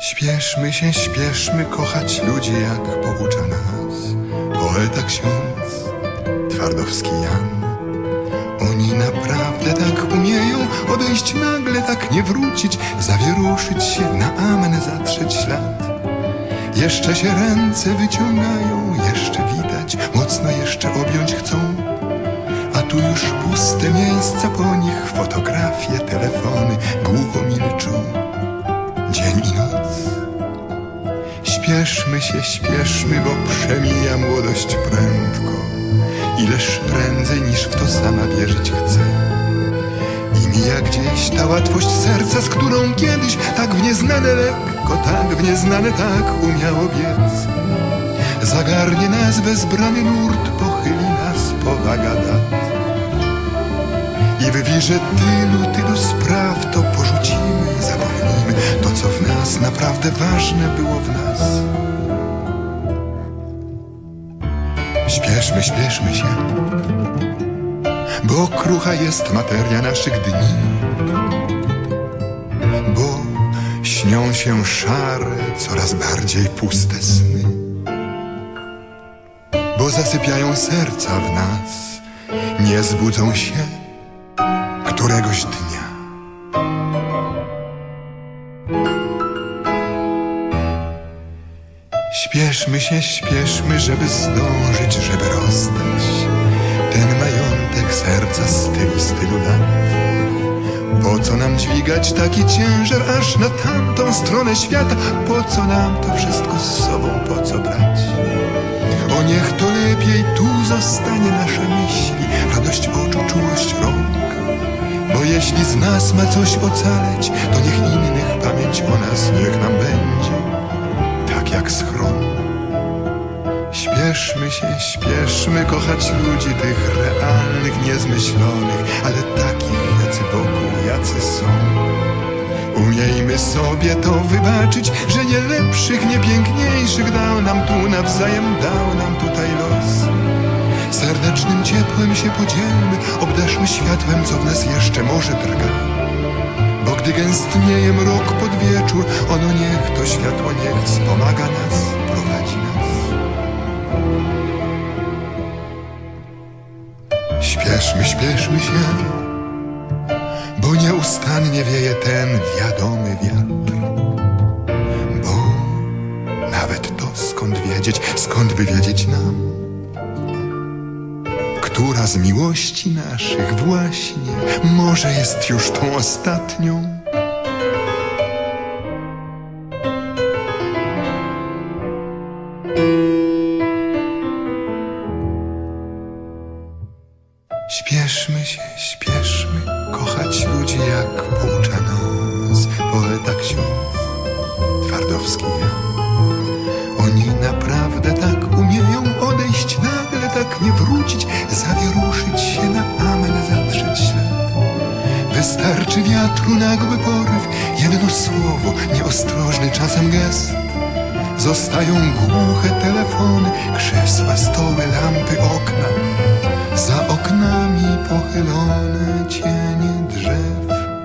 Śpieszmy się, śpieszmy kochać ludzi, jak poucza nas poeta ksiądz Twardowski Jan. Oni naprawdę tak umieją odejść nagle, tak nie wrócić, zawieruszyć się, na amen zatrzeć ślad. Jeszcze się ręce wyciągają, jeszcze widać, mocno jeszcze objąć chcą. A tu już puste miejsca po nich, fotografie, telefony głucho Śpieszmy się, śpieszmy, bo przemija młodość prędko. Ileż prędzej niż w to sama wierzyć chce. I mija gdzieś ta łatwość serca, z którą kiedyś tak w nieznane lekko, tak w nieznane tak umiało biec. Zagarnie nas wezbrany nurt, pochyli nas powaga dat. I w wirze tylu, tylu spraw to porzucimy, naprawdę ważne było w nas. Śpieszmy, śpieszmy się, bo krucha jest materia naszych dni. Bo śnią się szare, coraz bardziej puste sny. Bo zasypiają serca w nas, nie zbudzą się któregoś dnia. Śpieszmy się, śpieszmy, żeby zdążyć, żeby rozdać ten majątek serca z tylu, z tylu lat. Po co nam dźwigać taki ciężar aż na tamtą stronę świata? Po co nam to wszystko z sobą, po co brać? O niech to lepiej tu zostanie nasza myśli, radość oczu, czułość rąk. Bo jeśli z nas ma coś ocaleć, to niech innych pamięć o nas niech nam będzie, się, śpieszmy kochać ludzi tych realnych, niezmyślonych, ale takich, jacy wokół, jacy są. Umiejmy sobie to wybaczyć, że nie lepszych, nie piękniejszych dał nam tu nawzajem, dał nam tutaj los. Serdecznym ciepłem się podzielmy, obdarzmy światłem, co w nas jeszcze może drga. Bo gdy gęstnieje mrok pod wieczór, ono niech to światło niech wspomaga nas, prowadzi nas. Śpieszmy, śpieszmy się, bo nieustannie wieje ten wiadomy wiatr. Bo nawet to skąd wiedzieć, skąd by wiedzieć nam, która z miłości naszych właśnie może jest już tą ostatnią. Śpieszmy się, śpieszmy, kochać ludzi jak poucza nas poeta ksiądz Twardowski Jan. Oni naprawdę tak umieją odejść nagle, tak nie wrócić, zawieruszyć się na amen, zatrzeć ślad. Wystarczy wiatru nagły poryw, jedno słowo, nieostrożny czasem gest. Zostają głuche telefony, krzesła, and on